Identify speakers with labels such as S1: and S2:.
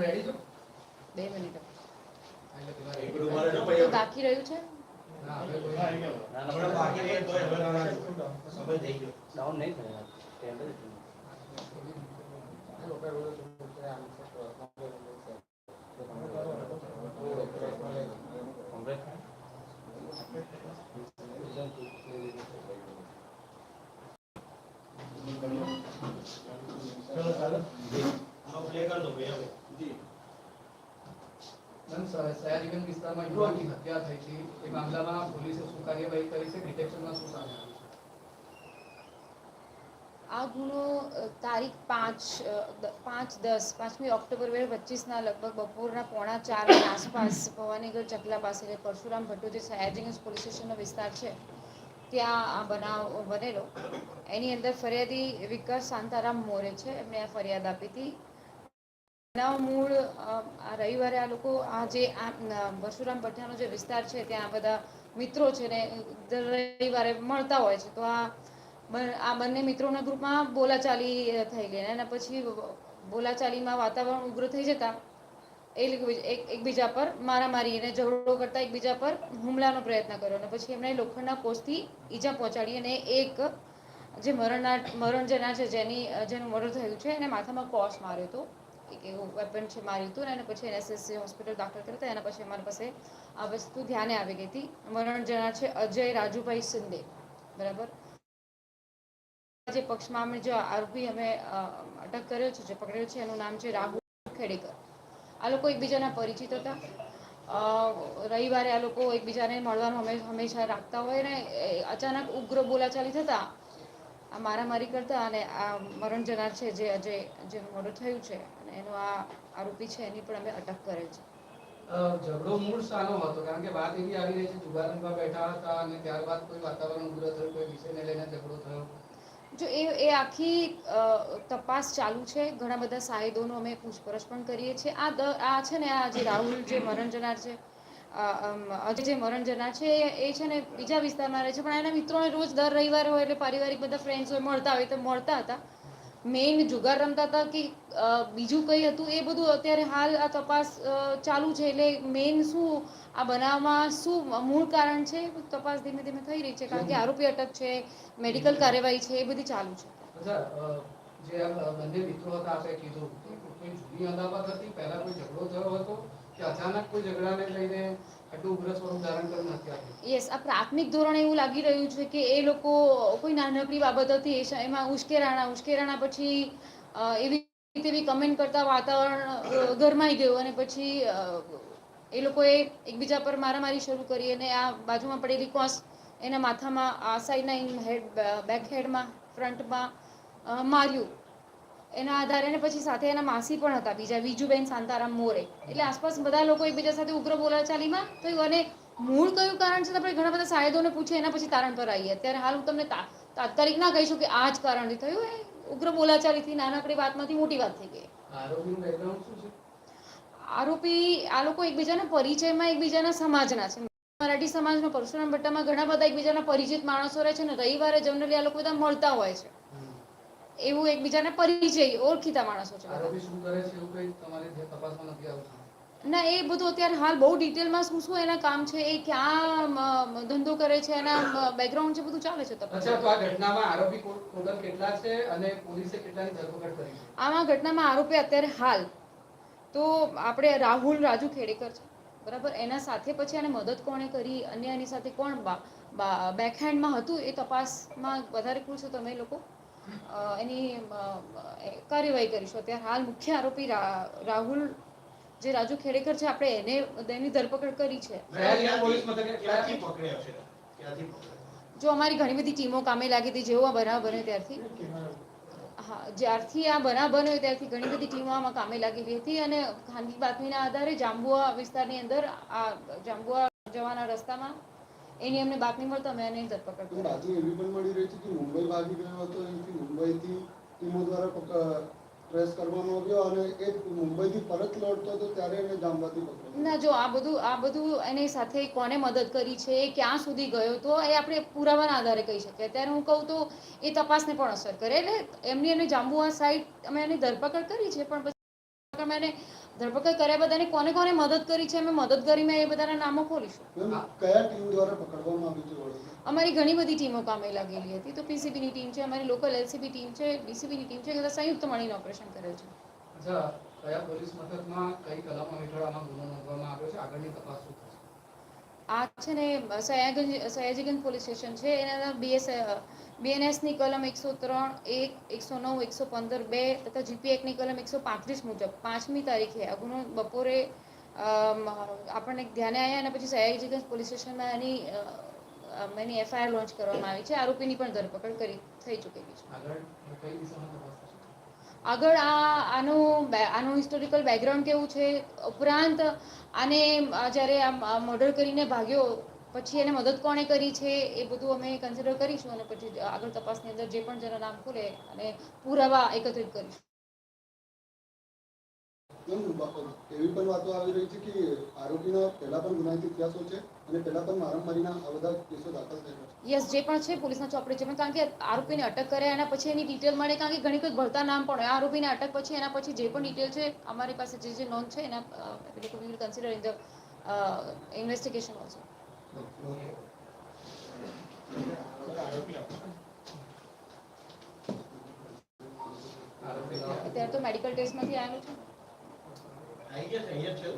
S1: Ready
S2: બે minute બાકી રહ્યું છે
S1: ના, હવે
S3: બાકી રહે તોય હવે સમય થઈ ગયો
S4: ડાઉન નહીં થાય.
S1: સ- સયાજીગંજ વિસ્તારમાં યુવાનની હત્યા થઈ હતી એ મામલામાં પોલીસે શું કાર્યવાહી કરી છે? ડિટેક્શનમાં શું સામે આવ્યું
S2: આ ગુનો તારીખ પાંચ પાંચ દસ પાંચમી ઓક્ટોબર બે હજાર પચીસના લગભગ બપોરના પોણા ચારની આસપાસ ભવાનીગઢ ચકલા પાસે પરશુરામ ભટ્ટો જે સયાજીગંજ પોલીસ સ્ટેશનનો વિસ્તાર છે ત્યાં આ બનાવ બનેલો. એની અંદર ફરિયાદી વિકાસ શાંતારામ મોરે છે. એમણે આ ફરિયાદ આપી હતી. બનાવ મૂળ આ રવિવારે આ લોકો, આ જે આ પરશુરામ ભઠ્ઠાનો જે વિસ્તાર છે, ત્યાં બધા મિત્રો છે ને, દર રવિવારે મળતા હોય છે. તો આ આ બંને મિત્રોના ગ્રુપમાં બોલાચાલી થઈ ગઈ. અને પછી બોલાચાલીમાં વાતાવરણ ઉગ્ર થઈ જતા એ એકબીજા પર મારામારી અને ઝઘડો કરતા એકબીજા પર હુમલાનો પ્રયત્ન કર્યો. અને પછી એમણે લોખંડના કોષથી ઈજા પહોંચાડી અને એક જે મરણના મરણ જેના છે, જેની, જેનું મર્ડર થયું છે, એને માથામાં કોષ માર્યો હતો. એવું વેપન છે માર્યું હતું ને એને પછી એનએસએસસી હોસ્પિટલ દાખલ કર્યા એના પછી અમારી પાસે આ વસ્તુ ધ્યાને આવી ગઈ હતી. મરણ જણા છે અજય રાજુભાઈ શિંદે. બરાબર? જે પક્ષમાં અમે જે આરોપી અમે અટક કર્યો છે, જે પકડ્યો છે, એનું નામ છે રાહુલ ખેડેકર. આ લોકો એકબીજાના પરિચિત હતા. રવિવારે આ લોકો એકબીજાને મળવાનું હંમે- હંમેશા રાખતા હોય ને અચાનક ઉગ્ર બોલાચાલી થતા આ મારામારી કરતા અને આ મરણ જનાર છે જે અજય જેનું મર્ડર થયું છે અને એનો આ આરોપી છે એની પણ અમે અટક કરેલ છે.
S1: ઝઘડો મૂળ સાનો હતો કારણ કે વાત એવી આવી રહી છે જુગાર બેઠા હતા અને ત્યારબાદ કોઈ વાતાવરણ ઉગ્ર થયું કોઈ વિષયને લઈને ઝઘડો થયો.
S2: જો એ એ આખી તપાસ ચાલુ છે ઘણા બધા સાહેદોનો અમે પૂછપરછ પણ કરીએ છીએ. આ આ છે ને આ જે રાહુલ જે મરણ જનાર છે અજય જે મરણજના છે, એ- છે ને બીજા વિસ્તારમાં રહે છે. પણ એના મિત્રોને રોજ દર રવિવારે હોય એટલે પારિવારિક બધા ફ્રેન્ડ્સ હોય, મળતા હોય તો મળતા હતા. મેઇન જુગાર રમતા હતા કે બીજું કંઈ હતું, એ બધું અત્યારે હાલ આ તપાસ ચાલુ છે. એટલે મેઇન શું, આ બનાવમાં શું મૂળ કારણ છે તપાસ ધીમે ધીમે થઈ રહી છે. કારણ કે આરોપી અટક છે મેડિકલ કાર્યવાહી છે, એ બધી ચાલુ છે.
S1: જે બંને મિત્રો હતા આપણે કીધું. કોઈ જૂની અદાવત હતી? પહેલા કોઈ ઝઘડો થયો હતો?
S2: યસ આ પ્રાથમિક ધોરણે એવું લાગી રહ્યું છે કે એ લોકો કોઈ નાનકડી બાબત હતી એમાં ઉશ્કેરાણા ઉશ્કેરાણા પછી એવી રીતે કમેન્ટ કરતા વાતાવરણ ગરમાઈ ગયું અને પછી એ લોકોએ એકબીજા પર મારામારી શરૂ કરી અને આ બાજુમાં પડેલી કોસ એના માથામાં, આ સાઈડના હેડ બેક હેડમાં ફ્રન્ટમાં માર્યું. એના આધારે અને પછી સાથે એના માસી પણ હતા બીજા વિજુબેન શાંતારામ મોરે. એટલે આસપાસ બધા લોકો એકબીજા સાથે ઉગ્ર બોલાચાલીમાં થયું અને મૂળ કયું કારણ છે આપણે ઘણા બધા સાહેદોને પૂછે એના પછી તારણ પર આવીએ. અત્યારે હાલ હું તમને તાત્કાલિક ના કહીશું કે આ જ કારણથી થયું એ ઉગ્ર બોલાચાલીથી નાનકડી વાતમાંથી મોટી વાત થઈ ગઈ. આરોપી આ લોકો એકબીજાના પરિચયમાં એકબીજાના સમાજના છે. મરાઠી સમાજમાં પરશુરામ ભટ્ટામાં ઘણા બધા એકબીજાના પરિચિત માણસો રહે છે ને રવિવારે જનરલી આ લોકો બધા મળતા હોય છે. એવું એકબીજાને પરિચય ઓળખીતા માણસો છે. ના એ બધું અત્યારે હાલ બહુ ડિટેલમાં શું શું એના કામ છે એ ક્યાં ધંધો કરે છે એના બેકગ્રાઉન્ડ છે બધું ચાલે છે તપાસ.
S1: અચ્છા તો આ ઘટનામાં આરોપી ટોટલ કેટલા છે અને પોલીસે કેટલાની ધરપકડ કરી છે?
S2: આમાં ઘટનામાં આરોપી અત્યારે હાલ. તો આપણે રાહુલ રાજુ ખેડેકર છે બરાબર? એના સાથે પછી એને મદદ કોણે કરી અન્ય એની સાથે કોણ બેકહેન્ડમાં હતું એ તપાસમાં વધારે પૂછો તમે લોકો? એની કાર્યવાહી કરીશું. અત્યારે હાલ મુખ્ય આરોપી રાહુલ જે રાજુ ખેડેકર છે આપણે એને એની ધરપકડ કરી છે. જો અમારી ઘણી બધી ટીમો કામે લાગી હતી જેવો આ બનાવ બન્યો ત્યારથી. હા જ્યારથી આ બનાવ બન્યો ત્યારથી ઘણી બધી ટીમો આમાં કામે લાગેલી હતી અને ખાનગી બાતમીના આધારે જાંબુઆ વિસ્તારની અંદર આ જાંબુઆ જવાના રસ્તામાં એની અમને બાતમી મળતા અમે એની ધરપકડ
S5: રાજુ એવી પણ મળી રહી છે કે મુંબઈ ભાગી ગયો હતો અહીંથી મુંબઈથી ટીમો દ્વારા ટ્રેસ કરવામાં આવ્યો અને એ મુંબઈથી પરત લौटતો હતો ત્યારે એને જામવાથી પકડ્યો.
S2: ના જો આ બધું આ બધું એની સાથે કોને મદદ કરી છે એ ક્યાં સુધી ગયો તો એ આપણે પુરાવાના આધારે કહી શકીએ. અત્યારે હું કહું તો એ તપાસને પણ અસર કરે. એટલે એમની એને જાંબુઆ સાઈડ અમે એની ધરપકડ કરી છે પણ પછી અમે એને ધરપકડ કર્યા બધાની કોને કોને મદદ કરી છે? અમે કરીને એ બધાના નામો ખોલીશું.
S5: કયા ટીમ દ્વારા પકડવામાં આવ્યું છે
S2: અમારી ઘણી બધી ટીમો કામે લાગેલી હતી. તો પીસીબીની ટીમ છે અમારી લોકલ એલસીબી ટીમ છે ડીસીબીની ટીમ છે એ બધા સંયુક્ત મળીને ઓપરેશન કરેલ છે.
S1: અચ્છા કયા પોલીસ મથકમાં કઈ કલમો હેઠળ આમાં ગુનો નોંધવામાં આવ્યો છે? આગળની તપાસ શું થશે?
S2: આ છે ને સયાગંજ સયાજીગંજ પોલીસ સ્ટેશન છે. એના બીએસ બીએનએસની કલમ એકસો ત્રણ એક એકસો નવ એકસો પંદર બે તથા જીપી એકની કલમ એકસો પાંત્રીસ મુજબ પાંચમી તારીખે આ ગુનો બપોરે આપણને ધ્યાને આવ્યા અને પછી સયાજીગંજ પોલીસ સ્ટેશનમાં એની એની એફઆઈઆર લોન્ચ કરવામાં આવી છે. આરોપીની પણ ધરપકડ કરી થઈ ચૂકેલી છે.
S1: આગળ
S2: આ આનું આનું હિસ્ટોરિકલ બેકગ્રાઉન્ડ કેવું છે? ઉપરાંત આને જ્યારે આ મર્ડર કરીને ભાગ્યો પછી એને મદદ કોણે કરી છે એ બધું અમે કન્સિડર કરીશું અને પછી આગળ તપાસની અંદર જે પણ જેના નામ ખુલે અને પુરાવા એકત્રિત કરીશું.
S5: એવી પણ વાતો આવી રહી છે કે આરોપીના પહેલા પણ ગુનાહિત ઇતિહાસો છે અને પહેલા પણ મારામારીના આ બધા કેસો દાખલ થયેલા છે.
S2: યસ જે પણ છે પોલીસના ચોપડે છે. કારણ કે આરોપીને અટક કરે એના પછી એની ડિટેલ મળે. કારણ કે ઘણી વખત ભરતા નામ પણ હોય. આરોપીને અટક પછી એના પછી જે પણ ડિટેલ છે અમારી પાસે જે જે નોંધ છે એના consider in the investigation also અત્યારે તો મેડિકલ ટેસ્ટમાંથી આવ્યું છે.
S3: છે.